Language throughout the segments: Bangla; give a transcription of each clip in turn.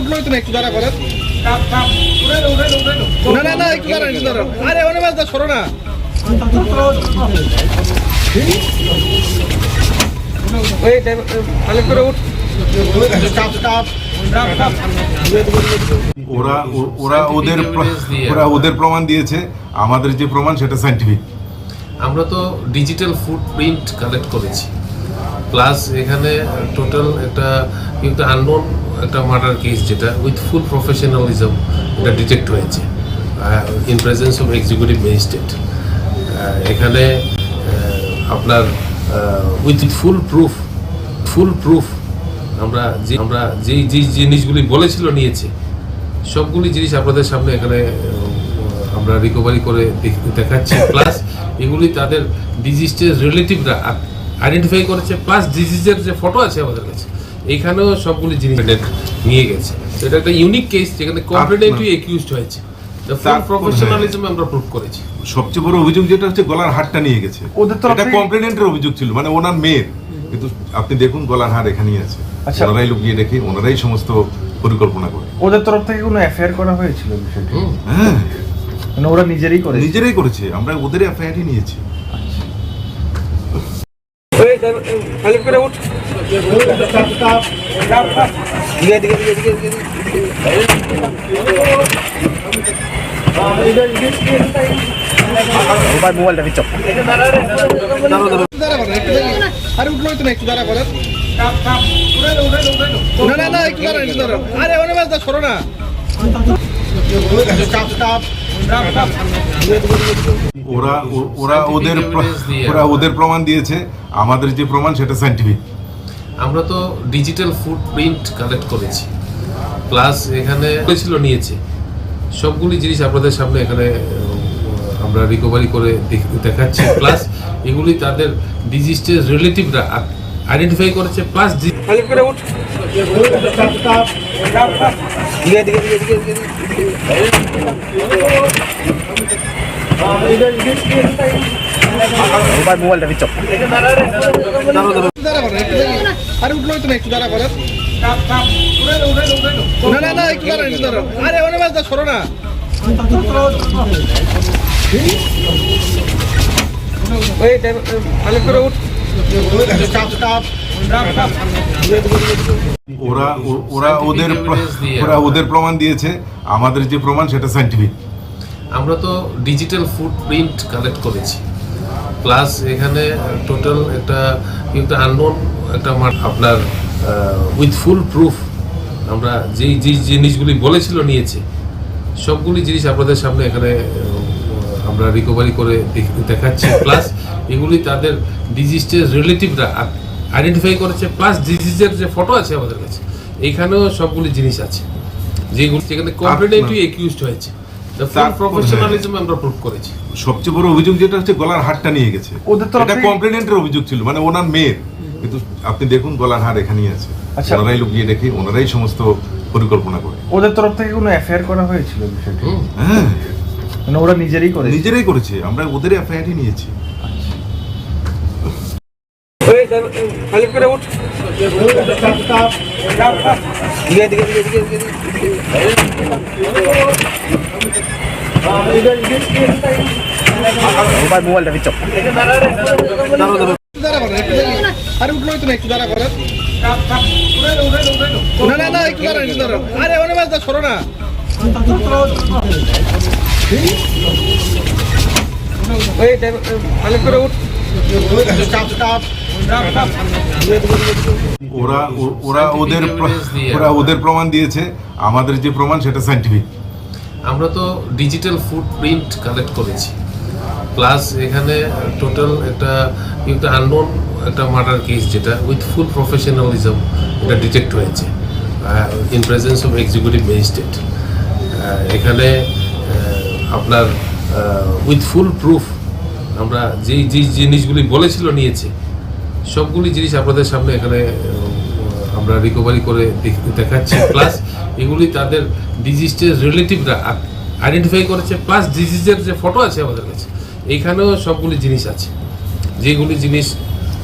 উঠল না একটু দাঁড়া করেন না না না একটু দাঁড়ান একটু দাঁড়ান। আরে অনেক মাছ দা সরো না। ওরা ওরা ওদের ওরা ওদের প্রমাণ দিয়েছে। আমাদের যে প্রমাণ সেটা সাইন্টিফিক আমরা তো ডিজিটাল ফুটপ্রিন্ট কালেক্ট করেছি। প্লাস এখানে টোটাল একটা কিন্তু আননোন একটা মার্ডার কেস যেটা উইথ ফুল প্রফেশনালিজম এটা ডিটেক্ট হয়েছে in presence of executive magistrate এখানে আপনার with full proof full proof আমরা যে, আমরা যেই যেই জিনিসগুলি বলেছিল নিয়েছে, সবগুলি জিনিস আপনাদের সামনে এখানে আমরা রিকভারি করে দেখ- দেখাচ্ছি। প্লাস এগুলি তাদের ডিজিজের রিলেটিভরা আইডেন্টিফাই করেছে প্লাস ডিজিজের যে ফটো আছে আমাদের কাছে এইখানেও সবগুলি জিনিস নিয়ে গেছে। এটা একটা ইউনিক কেস যেখানে কম্পিটেন্টলি একিউজড হয়েছে। প্রফেশনালিজম আমরা প্রুভ করেছি। সবচেয়ে বড় অভিযোগ যেটা হচ্ছে গলার হারটা নিয়ে গেছে। ওদের তরফ এটা কমপ্লেনেন্টের অভিযোগ ছিল মানে ওনার মেয়ের। কিন্তু আপনি দেখুন গলার হার এখানেই আছে। আচ্ছা। ওনারাই লুকিয়ে রেখে ওনারাই সমস্ত পরিকল্পনা করে। ওদের তরফ থেকে কোনো করা হয়েছিল বিষয়টি? হ্যাঁ। মানে ওরা নিজেরই করে নিজেরাই করেছে আমরা ওদের এফআইআরই নিয়েছি। মোবাইল মোবাইলটা বিচপ দাঁড়া করেন একটু দাঁড়ান। আরে উঠল তো না একটু দাঁড়া করেন না না না একটু দাঁড়ান একটু দাঁড়ান আরে অনেক সরো না ওরা ওরা ওদের। ওরা ওদের প্রমাণ দিয়েছে আমাদের যে প্রমাণ সেটা সাইন্টিফিক আমরা তো ডিজিটাল ফুটপ্রিন্ট কালেক্ট করেছি। প্লাস এখানে ছিল নিয়েছে। সবগুলি জিনিস আপনাদের সামনে এখানে আমরা রিকভারি করে দেখাচ্ছি। প্লাস এগুলি তাদের ডিজিজের রিলেটিভরা আইডেন্টিফাই করেছে প্লাস মোবাইল মোবাইলটা বিচপ দাঁড়া করেন একটু দাঁড়ান। আরে উঠল তো না একটু দাঁড়া করেন না না না একটু দাঁড়ান একটু দাঁড়ান আরে অনেক মাছ সরো না দিয়ে। ওরা ওদের ওরা ওদের প্রমাণ দিয়েছে আমাদের যে প্রমাণ সেটা সাইন্টিফিক আমরা তো ডিজিটাল ফুটপ্রিন্ট কালেক্ট করেছি প্লাস এখানে টোটাল একটা কিন্তু আননোন একটা আপনার উইথ ফুল প্রুফ আমরা যেই যেই জিনিসগুলি বলেছিল নিয়েছে সবগুলি জিনিস আপনাদের সামনে এখানে আমরা রিকভারি করে দেখ- দেখাচ্ছি প্লাস এগুলি তাদের ডিজিজের রিলেটিভরা আইডেন্টিফাই করেছে প্লাস ডিজিজের যে ফটো আছে আমাদের কাছে এইখানেও সবগুলি জিনিস আছে। যেগুলি যেখানে কম্পিটেন্টলি একিউজড হয়েছে। ফুল প্রফেশনালিজম আমরা প্রুভ করেছি। সবচেয়ে বড় অভিযোগ যেটা হচ্ছে গলার হারটা নিয়ে গেছে। ওদের তরফ এটা কমপ্লেনেন্টের অভিযোগ ছিল মানে ওনার মেয়ের। কিন্তু আপনি দেখুন গলার হার এখানেই আছে। আচ্ছা। ওনারাই লুকিয়ে রেখে ওনারাই সমস্ত পরিকল্পনা করে। ওদের তরফ থেকে কোনো এফআইআর করা হয়েছিল বিষয়টি? হ্যাঁ। মানে ওরা নিজেরই করে নিজেরাই করেছে। আমরা ওদের এফআইআরই নিয়েছি। মোবাইল মোবাইলটা বিচপ দাঁড়া করেন একটু দাঁড়ান। আরে উঠল তো না একটু দাঁড়া করেন না না না একটু দাঁড়ান একটু দাঁড়ান আরে অনেক মাছ সরো না দিয়ে। ওরা ওদের প্রমাণ দিয়েছে, আমাদের যে প্রমাণ সেটা সাইন্টিফিক আমরা তো ডিজিটাল ফুটপ্রিন্ট কালেক্ট করেছি প্লাস এখানে টোটাল একটা একটা মার্ডার কেস যেটা উইথ ফুল প্রফেশনালিজম এটা ডিটেক্ট হয়েছে in presence of executive magistrate এখানে আপনার উইথ ফুল প্রুফ আমরা যেই যেই জিনিসগুলি বলেছিল নিয়েছে সবগুলি জিনিস আপনাদের সামনে এখানে আমরা রিকভারি করে দেখ- দেখাচ্ছি। প্লাস এগুলি তাদের ডিজিজের রিলেটিভরা আইডেন্টিফাই করেছে প্লাস ডিজিজের যে ফটো আছে আমাদের কাছে এইখানেও সবগুলি জিনিস আছে। যেগুলি জিনিস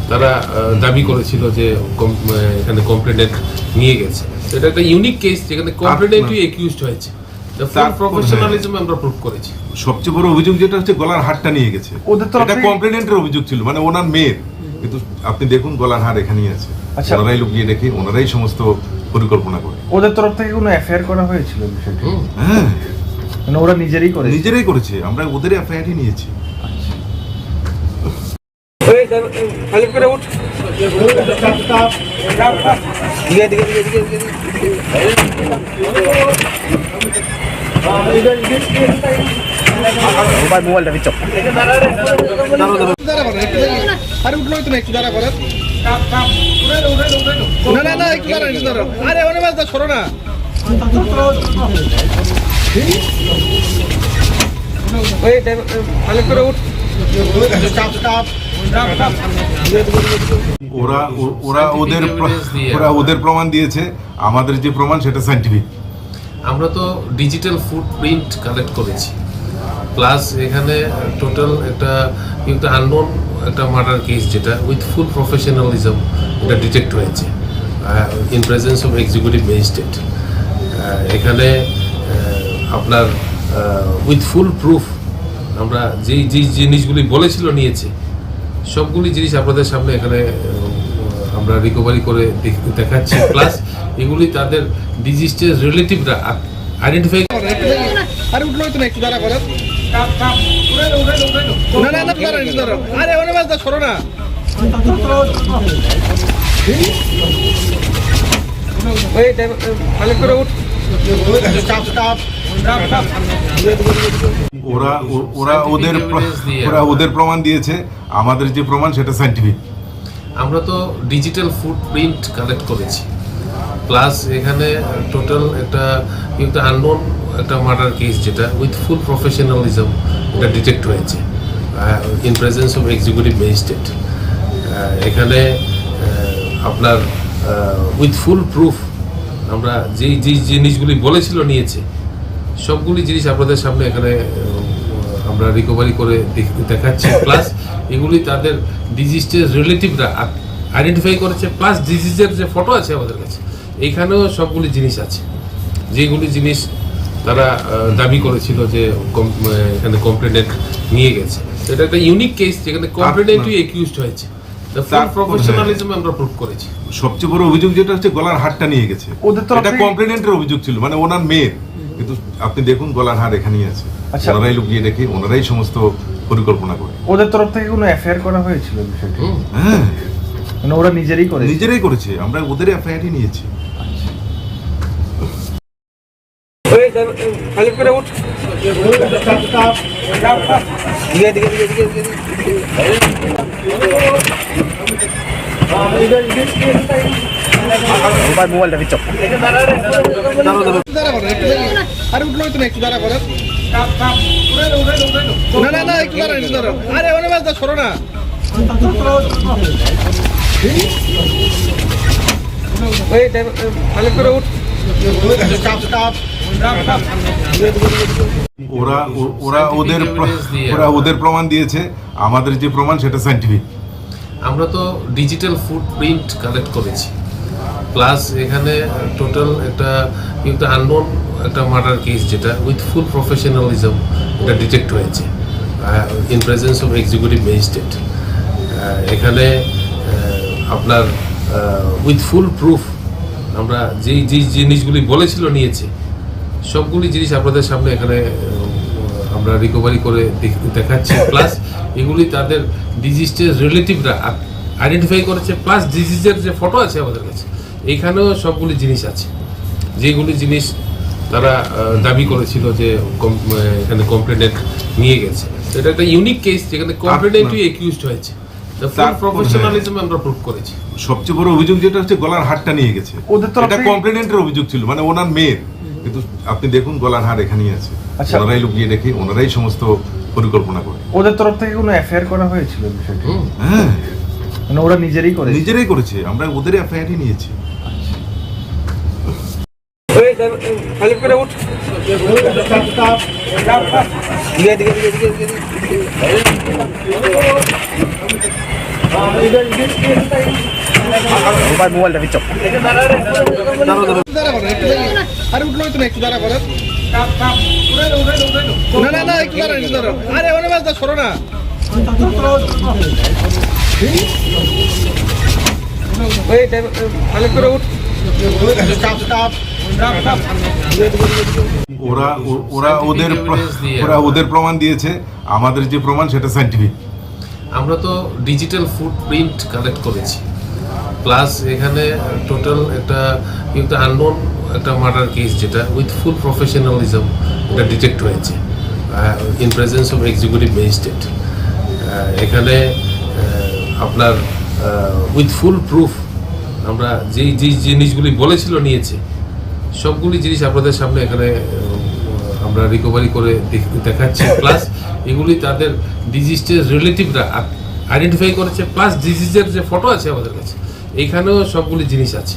তারা দাবি করেছিল যে কম- এখানে কমপ্লেনেন্ট নিয়ে গেছে। তো এটা একটা ইউনিক কেস যেখানে কমপ্লেনেন্টই একিউজড হয়েছে। প্রফেশনালিজম আমরা প্রুভ করেছি। সবচেয়ে বড় অভিযোগ যেটা হচ্ছে গলার হারটা নিয়ে গেছে। ওদের তো এটা থেকে- কমপ্লেনেন্টের অভিযোগ ছিল মানে ওনার মেয়ের। কিন্তু আপনি দেখুন গলার হার এখানেই আছে। আচ্ছা। ওনারাই লুকিয়ে রেখে ওনারাই সমস্ত পরিকল্পনা করে। ওদের তরফ থেকে কোনো এফআইআর করা হয়েছিল বিষয়টি? হ্যাঁ। মানে ওরা নিজেরই করে নিজেরাই করেছে। আমরা ওদের এফআইআরই নিয়েছি। ভাই মোবাইলটা বিচক দাঁড়া আরে উঠল তো না একটু দাঁড়া করেন না না না একটু দাঁড়ান একটু দাঁড়ান আরে অনেক মাছ দা সরো না। ওরা ও- ওরা ওদের evidence দিয়ে। ওরা ওদের প্রমাণ দিয়েছে। আমাদের যে প্রমাণ সেটা সাইন্টিফিক আমরা তো ডিজিটাল ফুটপ্রিন্ট কালেক্ট করেছি। প্লাস এখানে টোটাল একটা কিন্তু আননোন একটা মার্ডার কেস যেটা উইথ ফুল প্রফেশনালিজম এটা ডিটেক্ট হয়েছে in presence of executive magistrate এখানে আপনার উইথ ফুল প্রুফ আমরা যেই যেই জিনিসগুলি বলেছিল নিয়েছে, সবগুলি জিনিস আপনাদের সামনে এখানে আমরা রিকভারি করে দেখ- দেখাচ্ছি। প্লাস এগুলি তাদের ডিজিজের রিলেটিভরা আইডেন্টিফাই আরে উঠল তো একটু দাঁড়া না না না দাঁড়ান দাঁড়ান আরে অনেক মাছ সরো না। ওরা ও- ওরা ওদের। ওরা ওদের প্রমাণ দিয়েছে। আমাদের যে প্রমাণ সেটা সাইন্টিফিক আমরা তো ডিজিটাল ফুটপ্রিন্ট কালেক্ট করেছি। প্লাস এখানে টোটাল একটা কিন্তু আননোন একটা মার্ডার কেস যেটা উইথ ফুল প্রফেশনালিজম এটা ডিটেক্ট হয়েছে in presence of executive magistrate এখানে আপনার উইথ ফুল প্রুফ আমরা যেই যেই জিনিসগুলি বলেছিল নিয়েছে, সবগুলি জিনিস আপনাদের সামনে এখানে আমরা রিকভারি করে দেখ- দেখাচ্ছি। প্লাস এগুলি তাদের ডিজিজের রিলেটিভরা আইডেন্টিফাই করেছে প্লাস ডিজিজের যে ফটো আছে আমাদের কাছে এইখানেও সবগুলি জিনিস আছে। যেগুলি জিনিস তারা আহ, দাবি করেছিল যে এখানে কমপ্লেনেন্ট নিয়ে গেছে। এটা একটা ইউনিক কেস যেখানে কমপ্লেনেন্টই একিউজড হয়েছে। আমরা করেছি। সবচেয়ে বড় অভিযোগ যেটা হচ্ছে গলার হারটা নিয়ে গেছে। ওদের তরফ এটা কমপ্লেনেন্টের অভিযোগ ছিল মানে ওনার মেয়ের কিন্তু আপনি দেখুন গলার হার এখানেই আছে। আচ্ছা। ওনারাই লুকিয়ে রেখে ওনারাই সমস্ত পরিকল্পনা করে। ওদের তরফ থেকে কোনো করা হয়েছিল বিষয়টি? হ্যাঁ। মানে ওরা নিজেরই করেছে? নিজেরাই করেছে। আমরা ওদের এফআইআরই নিয়েছি। ভাই মোবাইলটা বিচক দাঁড়া করেন একটু দাঁড়া- আরে উঠল তো না একটু দাঁড়া করেন। না না না একটু দাঁড়ান একটু দাঁড়ান। আরে অনেক মাছ দা সরো না। ওরা ও- ওরা ওদের প্র- evidence দিয়ে। ওরা ওদের ওরা ওদের প্রমাণ দিয়েছে আমাদের যে প্রমাণ সেটা সাইন্টিফিক আমরা তো ডিজিটাল ফুটপ্রিন্ট কালেক্ট করেছি প্লাস এখানে টোটাল একটা কিন্তু আননোন একটা মার্ডার কেস যেটা উইথ ফুল প্রফেশনালিজম এটা ডিটেক্ট হয়েছে in presence of executive magistrate এখানে আপনার উইথ ফুল প্রুফ আমরা যেই যেই জিনিসগুলি বলেছিল নিয়েছে সবগুলি জিনিস আপনাদের সামনে এখানে আমরা রিকভারি করে দেখাচ্ছি। প্লাস এগুলি তাদের ডিজিজের রিলেটিভরা আইডেন্টিফাই করেছে প্লাস ডিজিজের যে ফটো আছে আমাদের কাছে এখানেও সবগুলি জিনিস আছে। যেগুলি জিনিস তারা দাবি করেছিল যে কম- এখানে কমপ্লেনেন্ট নিয়ে গেছে। এটা একটা ইউনিক কেস যেখানে কমপ্লেনেন্টই একিউজড হয়েছে। তার- প্রফেশনালিজম আমরা প্রুভ করেছি। সবচেয়ে বড় অভিযোগ যেটা হচ্ছে গলার হারটা নিয়ে গেছে। ওদের তো এটা থেকে- কমপ্লেনেন্টের অভিযোগ ছিল মানে ওনার মেয়ের। কিন্তু আপনি দেখুন গলার হার এখানেই আছে। আচ্ছা। ওনারাই লুকিয়ে রেখে ওনারাই সমস্ত পরিকল্পনা করে। ওদের তরফ থেকে কোনো এফআইআর করা হয়েছিল বিষয়টি? হ্যাঁ। মানে ওরা নিজেরাই করে নিজেরাই করেছে আমরা ওদের এফআইআরই নিয়েছি। মোবাইল মোবাইলটা দাঁড়া দাঁড়া- আরে উঠল তো না একটু দাঁড়া করেন না না না একটু দাঁড়ান একটু দাঁড়ান। আরে ওনে বাস দা সরো না। ওরা ওরা ওদের ওরা ওদের প্রমাণ দিয়েছে। আমাদের যে প্রমাণ সেটা সাইন্টিফিক আমরা তো ডিজিটাল ফুটপ্রিন্ট কালেক্ট করেছি। প্লাস এখানে টোটাল একটা কিন্তু আননোন একটা মার্ডার কেস যেটা উইথ ফুল প্রফেশনালিজম এটা ডিটেক্ট হয়েছে in presence of executive magistrate এখানে আপনার উইথ ফুল প্রুফ আমরা যেই যেই জিনিসগুলি বলেছিল নিয়েছে সবগুলি জিনিস আপনাদের সামনে এখানে আমরা রিকভারি করে দেখ- দেখাচ্ছি। প্লাস এগুলি তাদের ডিজিজের রিলেটিভরা আইডেন্টিফাই করেছে প্লাস ডিজিজের যে ফটো আছে আমাদের কাছে এখানেও সবগুলি জিনিস আছে।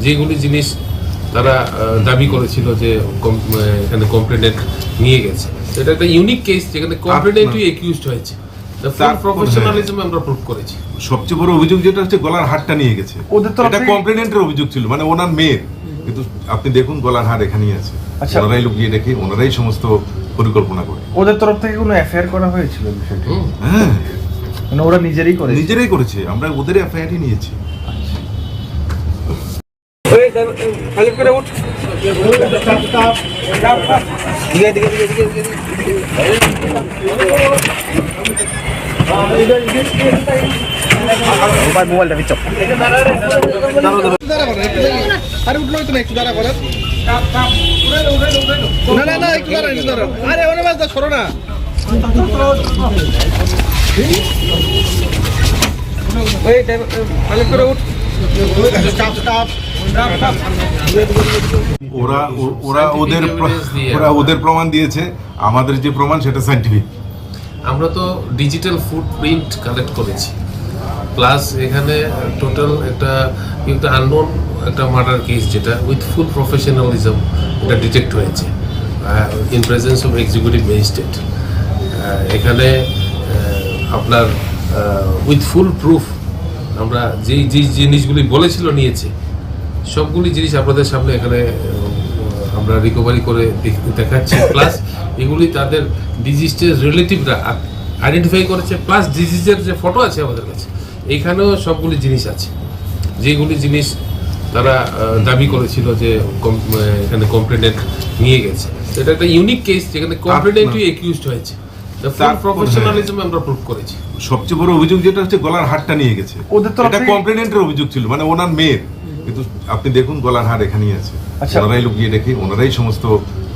যেগুলি জিনিস তারা দাবি করেছিল যে এখানে কমপ্লেনেন্ট নিয়ে গেছে। এটা একটা ইউনিক কেস যেখানে কমপ্লেনেন্টই একিউজড হয়েছে। তার- প্রফেশনালিজম আমরা প্রুভ করেছি। সবচেয়ে বড় অভিযোগ যেটা হচ্ছে গলার হারটা নিয়ে গেছে। ওদের তরফ এটা কমপ্লেনেন্টের অভিযোগ ছিল মানে ওনার মেয়ের। কিন্তু আপনি দেখুন গলার হার এখানেই আছে। আচ্ছা। ওনারাই লুকিয়ে রেখে ওনারাই সমস্ত পরিকল্পনা করে। ওদের তরফ থেকে কোনো করা হয়েছিল বিষয়টি? হ্যাঁ। মানে ওরা নিজেরই করেছে? নিজেরাই করেছে আমরা ওদের এফআইআরই নিয়েছি। ভালো করে উঠ। দিকে দিকে দিকে দিকে দিকে মোবাইলটা দাঁড়া দাঁড়া- আরে একটু দাঁড়া করেন না না একটু দাঁড়ান একটু দাঁড়ান আরে ওনে বাস দা সরো না ওই ভালো করে উঠ। স্টপ স্টপ ওরা ওরা ওদের ওরা ওদের প্রমাণ দিয়েছে আমাদের যে প্রমাণ সেটা সাইন্টিফিক আমরা তো ডিজিটাল ফুটপ্রিন্ট কালেক্ট করেছি। প্লাস এখানে টোটাল একটা কিন্তু আননোন একটা মার্ডার কেস যেটা উইথ ফুল প্রফেশনালিজম এটা ডিটেক্ট হয়েছে in presence of executive magistrate এখানে আপনার উইথ ফুল প্রুফ আমরা যেই যেই জিনিসগুলি বলেছিল নিয়েছে সবগুলি জিনিস আপনাদের সামনে এখানে আমরা রিকভারি করে দেখ- দেখাচ্ছি। প্লাস এগুলি তাদের ডিজিজের রিলেটিভরা আইডেন্টিফাই করেছে প্লাস ডিজিজের যে ফটো আছে আমাদের কাছে এখানেও সবগুলি জিনিস আছে। যেগুলি জিনিস তারা দাবি করেছিল যে কম- এখানে কমপ্লেনেন্ট নিয়ে গেছে। এটা একটা ইউনিক কেস যেখানে কমপ্লেনেন্টই একিউজড হয়েছে। ফুল তার- প্রফেশনালিজম আমরা প্রুভ করেছি। সবচেয়ে বড় অভিযোগ যেটা হচ্ছে গলার হারটা নিয়ে গেছে। ওদের তো এটা থেকে- কমপ্লেনেন্টের অভিযোগ ছিল মানে ওনার মেয়ের। কিন্তু আপনি দেখুন গলার হার এখানেই আছে। আচ্ছা। ওনারাই লুকিয়ে রেখে ওনারাই সমস্ত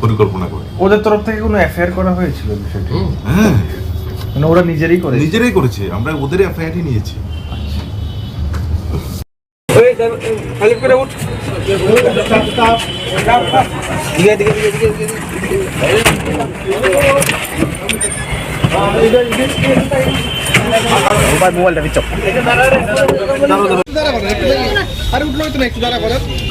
পরিকল্পনা করে। ওদের তরফ থেকে কোনো এফআইআর করা হয়েছিল বিষয়টি। হ্যাঁ। মানে ওরা নিজেরই করেছে? নিজেরাই করেছে। আমরা ওদের এফআইআরই নিয়েছি। করে মোবাইল মোবাইলটা দিচ্ছ দাঁড়া করেন একটু দাঁড়া-